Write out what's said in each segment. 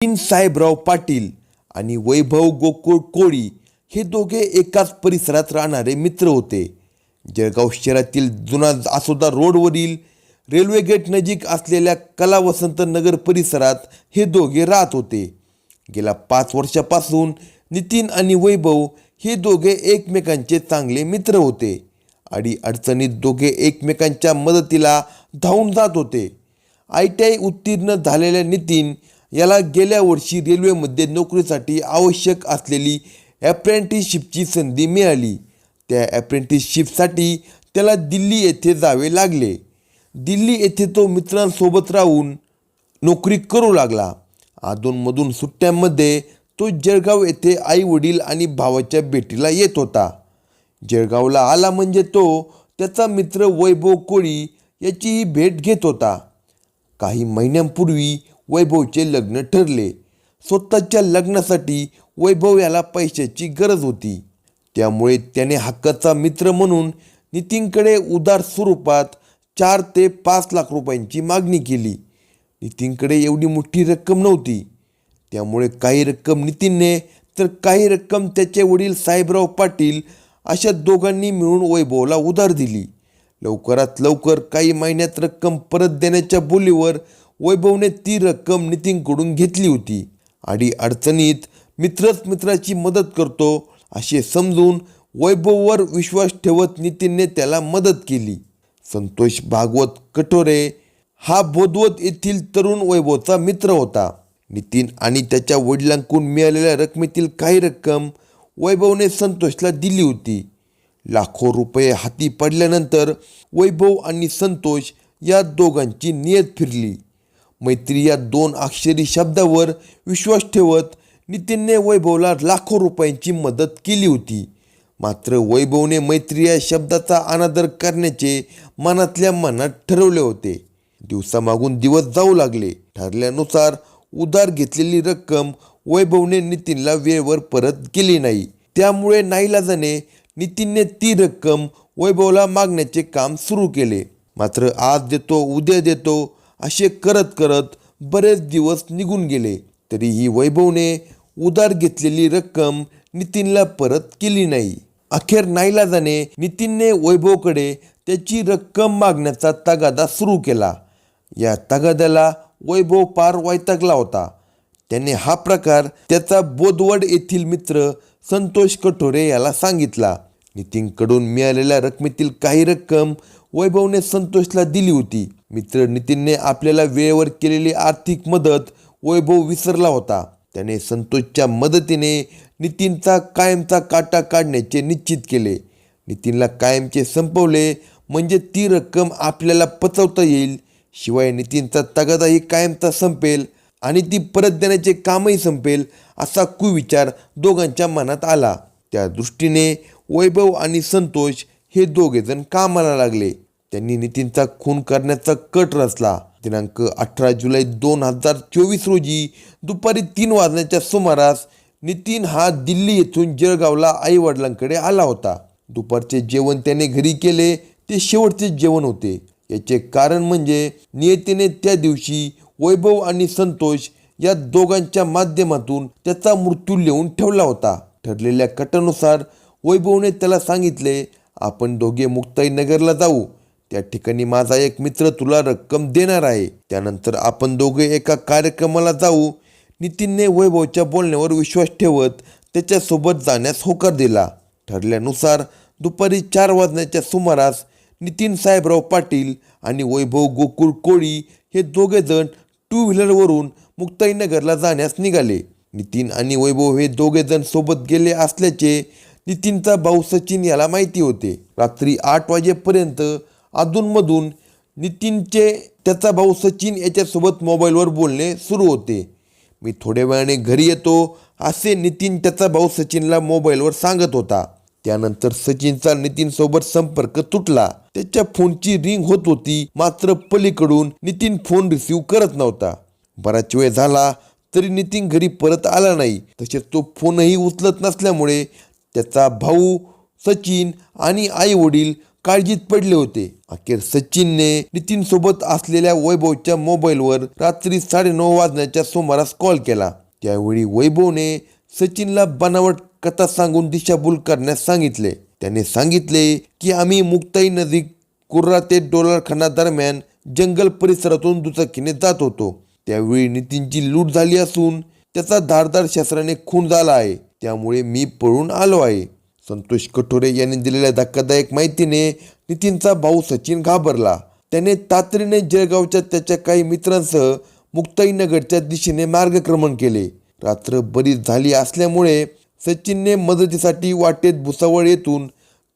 तीन साहेबराव पाटील आणि वैभव गोकुळ कोळी हे दोघे एकाच परिसरात राहणारे मित्र होते. जळगाव शहरातील जुना आसोदा रोडवरील रेल्वे गेट नजीक असलेल्या कला वसंत नगर परिसरात हे दोघे राहत होते. गेल्या पाच वर्षापासून नितीन आणि वैभव हे दोघे एकमेकांचे चांगले मित्र होते आणि अडचणीत दोघे एकमेकांच्या मदतीला धावून जात होते. आय टी आय उत्तीर्ण झालेल्या नितीन याला गेल्या वर्षी रेल्वेमध्ये नोकरीसाठी आवश्यक असलेली ॲप्रेंटिसशिपची संधी मिळाली. त्या ॲप्रेंटिसशिपसाठी त्याला दिल्ली येथे जावे लागले. दिल्ली येथे तो मित्रांसोबत राहून नोकरी करू लागला. अधूनमधून सुट्ट्यांमध्ये तो जळगाव येथे आई वडील आणि भावाच्या भेटीला येत होता. जळगावला आला म्हणजे तो त्याचा मित्र वैभव कोळी याचीही भेट घेत होता. काही महिन्यांपूर्वी वैभवचे लग्न ठरले. स्वतःच्या लग्नासाठी वैभव याला पैशाची गरज होती. त्यामुळे त्याने हक्काचा मित्र म्हणून नितीनकडे उदार स्वरूपात चार ते पाच लाख रुपयांची मागणी केली. नितीनकडे एवढी मोठी रक्कम नव्हती. त्यामुळे काही रक्कम नितीनने तर काही रक्कम त्याचे वडील साहेबराव पाटील अशा दोघांनी मिळून वैभवला उधार दिली. लवकरात लवकर काही महिन्यात रक्कम परत देण्याच्या बोलीवर वैभवने ती रक्कम नितीनकडून घेतली होती. आणि अडचणीत मित्रच मित्राची मदत करतो असे समजून वैभववर विश्वास ठेवत नितीनने त्याला मदत केली. संतोष भागवत कटोरे हा बोधवत येथील तरुण वैभवचा मित्र होता. नितीन आणि त्याच्या वडिलांकडून मिळालेल्या रकमेतील काही रक्कम वैभवने संतोषला दिली होती. लाखो रुपये हाती पडल्यानंतर वैभव आणि संतोष या दोघांची नियत फिरली. मैत्री या दोन अक्षरी शब्दावर विश्वास ठेवत नितीनने वैभवला लाखो रुपयांची मदत केली होती. मात्र वैभवने मैत्री या शब्दाचा अनादर करण्याचे मनातल्या मनात ठरवले होते. दिवसामागून दिवस जाऊ लागले. ठरल्यानुसार उधार घेतलेली रक्कम वैभवने नितीनला वेळेवर परत केली नाही. त्यामुळे नाईलाजाने नितीनने ती रक्कम वैभवला मागण्याचे काम सुरू केले. मात्र आज देतो उद्या देतो असे करत करत बरेच दिवस निघून गेले. तरीही वैभवने उधार घेतलेली रक्कम नितीनला परत केली नाही. अखेर नाईलाजाने नितीनने वैभवकडे त्याची रक्कम मागण्याचा तगादा सुरू केला. या तगाद्याला वैभव पार वैतागला होता. त्याने हा प्रकार त्याचा बोदवड येथील मित्र संतोष कठोरे याला सांगितला. नितीनकडून मिळालेल्या रकमेतील काही रक्कम वैभवने संतोषला दिली होती. मित्र नितीनने आपल्याला वेळेवर केलेली आर्थिक मदत वैभव विसरला होता. त्याने संतोषच्या मदतीने नितीनचा कायमचा काटा काढण्याचे निश्चित केले. नितीनला कायमचे संपवले म्हणजे ती रक्कम आपल्याला पचवता येईल. शिवाय नितीनचा तगादाही कायमचा संपेल आणि ती परत देण्याचे कामही संपेल असा कुविचार दोघांच्या मनात आला. त्या दृष्टीने वैभव आणि संतोष हे दोघेजण कामाला लागले. त्यांनी नितीनचा खून करण्याचा कट रचला. दिनांक अठरा जुलै दोन हजार चोवीस रोजी दुपारी तीन वाजण्याच्या सुमारास नितीन हा दिल्ली येथून जळगावला आईवडिलांकडे आला होता. दुपारचे जेवण त्याने घरी केले ते शेवटचे जेवण होते. याचे कारण म्हणजे नियतीने त्या दिवशी वैभव आणि संतोष या दोघांच्या माध्यमातून त्याचा मृत्यू लिहून ठेवला होता. ठरलेल्या कटानुसार वैभवने त्याला सांगितले आपण दोघे मुक्ताईनगरला जाऊ. त्या ठिकाणी माझा एक मित्र तुला रक्कम देणार आहे. त्यानंतर आपण दोघे एका कार्यक्रमाला जाऊ. नितीनने वैभवच्या बोलण्यावर विश्वास ठेवत त्याच्यासोबत जाण्यास होकार दिला. ठरल्यानुसार दुपारी चार वाजण्याच्या सुमारास नितीन साहेबराव पाटील आणि वैभव गोकुळ कोळी हे दोघेजण टू व्हीलरवरून मुक्ताईनगरला जाण्यास निघाले. नितीन आणि वैभव हे दोघेजण सोबत गेले असल्याचे नितीनचा भाऊ सचिन याला माहिती होते. रात्री आठ वाजेपर्यंत अधूनमधून नितीनचे त्याचा भाऊ सचिन याच्यासोबत मोबाईलवर बोलणे सुरू होते. मी थोड्या वेळाने घरी येतो असे नितीन त्याचा भाऊ सचिनला मोबाईलवर सांगत होता. त्यानंतर सचिनचा नितीनसोबत संपर्क तुटला. त्याच्या फोनची रिंग होत होती मात्र पलीकडून नितीन फोन रिसीव करत नव्हता. बराच वेळ झाला तरी नितीन घरी परत आला नाही. तसेच तो फोनही उचलत नसल्यामुळे त्याचा भाऊ सचिन आणि आई वडील काळजीत पडले होते. अखेर सचिनने नितीन सोबत असलेल्या वैभवच्या मोबाईलवर रात्री साडेनऊ वाजण्याच्या सुमारास कॉल केला. त्यावेळी वैभवने सचिनला बनावट कथा सांगून दिशाभूल करण्यास सांगितले. त्याने सांगितले की आम्ही मुक्ताई नदी कुर्रा ते डोलारखाना दरम्यान जंगल परिसरातून दुचाकीने जात होतो. त्यावेळी नितीनची लूट झाली असून त्याचा धारदार शस्त्राने खून झाला आहे. त्यामुळे मी पळून आलो आहे. संतोष कठोरे यांनी दिलेल्या धक्कादायक माहितीने नितीनचा भाऊ सचिन घाबरला. त्याने तातडीने जळगावच्या त्याच्या काही मित्रांसह मुक्ताईनगरच्या दिशेने मार्गक्रमण केले. रात्र बरीच झाली असल्यामुळे सचिनने मदतीसाठी वाटेत भुसावळ येथून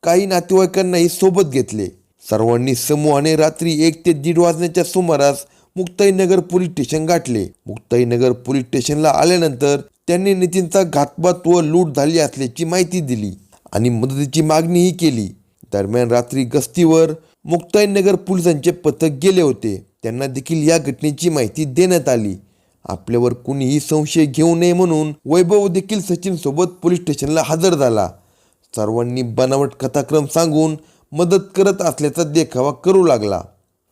काही नातेवाईकांनाही सोबत घेतले. सर्वांनी समूहाने रात्री एक ते दीड वाजण्याच्या सुमारास मुक्ताईनगर पोलीस स्टेशन गाठले. मुक्ताईनगर पोलीस स्टेशनला आल्यानंतर त्यांनी नितीनचा घातपात व लूट झाली असल्याची माहिती दिली. आणि मदतीची मागणीही केली. दरम्यान रात्री गस्तीवर मुक्ताईनगर पोलिसांचे पथक गेले होते. त्यांना देखील या घटनेची माहिती देण्यात आली. आपल्यावर कुणीही संशय घेऊ नये म्हणून वैभव देखील सचिनसोबत पोलीस स्टेशनला हजर झाला. सर्वांनी बनावट कथाक्रम सांगून मदत करत असल्याचा देखावा करू लागला.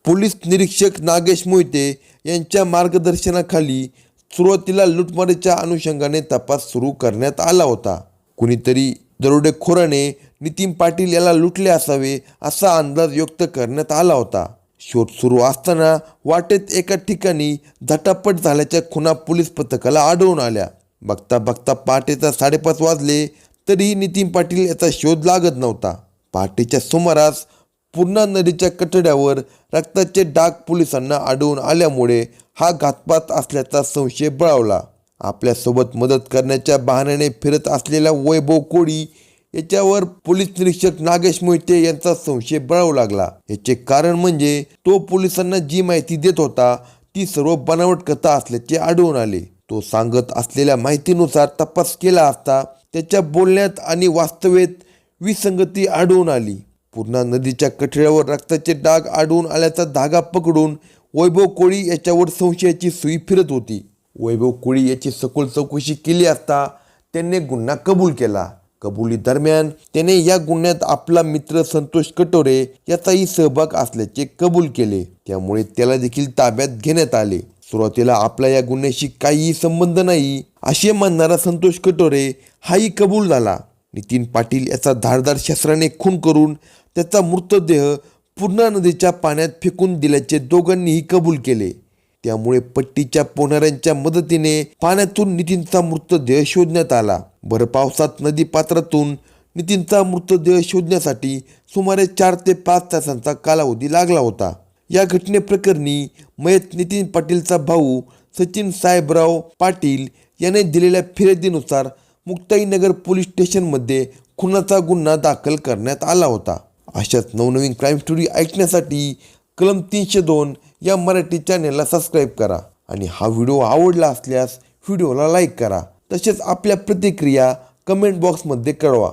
पोलीस निरीक्षक नागेश मोहिते यांच्या मार्गदर्शनाखाली सुरुवातीला लुटमारीच्या अनुषंगाने तपास सुरू करण्यात आला होता. कुणीतरी दरोडेखोराने नितीन पाटील याला लुटले असावे असा अंदाज व्यक्त करण्यात आला होता. शोध सुरू असताना वाटेत एका ठिकाणी झटापट झाल्याच्या खुना पोलीस पथकाला आढळून आल्या. बघता बघता पहाटेचा साडेपाच वाजले तरीही नितीन पाटील याचा शोध लागत नव्हता. पहाटेच्या सुमारास पूर्णा नदीच्या कठड्यावर रक्ताचे डाग पोलिसांना आढळून आल्यामुळे हा घातपात असल्याचा संशय बळावला. आपल्यासोबत मदत करण्याच्या बहाण्याने फिरत असलेला वैभव कोळी याच्यावर पोलीस निरीक्षक नागेश मोहिते यांचा संशय बळावू लागला. याचे कारण म्हणजे तो पोलिसांना जी माहिती देत होता ती सर्व बनावट कथा असल्याचे आढळून आले. तो सांगत असलेल्या माहितीनुसार तपास केला असता त्याच्या बोलण्यात आणि वास्तवेत विसंगती आढळून आली. पूर्णा नदीच्या कठड्यावर रक्ताचे डाग आढळून आल्याचा धागा पकडून वैभव कोळी याच्यावर संशयाची सुई फिरत होती. वैभव कोळी याची सखोल चौकशी केली असता त्यांनी गुन्हा कबूल केला. कबुली दरम्यान त्याने या गुन्ह्यात आपला मित्र संतोष कटोरे याचाही सहभाग असल्याचे कबूल केले. त्यामुळे त्याला देखील ताब्यात घेण्यात आले. सुरुवातीला आपला या गुन्ह्याशी काहीही संबंध नाही असे मानणारा संतोष कटोरे हाही कबूल झाला. नितीन पाटील याचा धारदार शस्त्राने खून करून त्याचा मृतदेह पूर्णा नदीच्या पाण्यात फेकून दिल्याचे दोघांनीही कबूल केले. त्यामुळे पट्टीच्या पोहणाऱ्यांच्या मदतीने पाण्यातून नितीनचा मृतदेह शोधण्यात आला. भरपावसात नदी पात्रातून नितीनचा मृतदेह शोधण्यासाठी सुमारे चार ते पाच तासांचा कालावधी लागला होता. या घटनेप्रकरणी मयत नितीन पाटीलचा भाऊ सचिन साहेबराव पाटील याने दिलेल्या फिर्यादीनुसार मुक्ताईनगर पोलीस स्टेशनमध्ये खुनाचा गुन्हा दाखल करण्यात आला होता. अशाच नवनवीन क्राईम स्टोरी ऐकण्यासाठी कलम तीनशे दोन या मराठी चॅनेलला सबस्क्राईब करा आणि हा व्हिडिओ आवडला असल्यास व्हिडिओला लाईक करा. तसेच आपल्या प्रतिक्रिया कमेंट बॉक्समध्ये कळवा.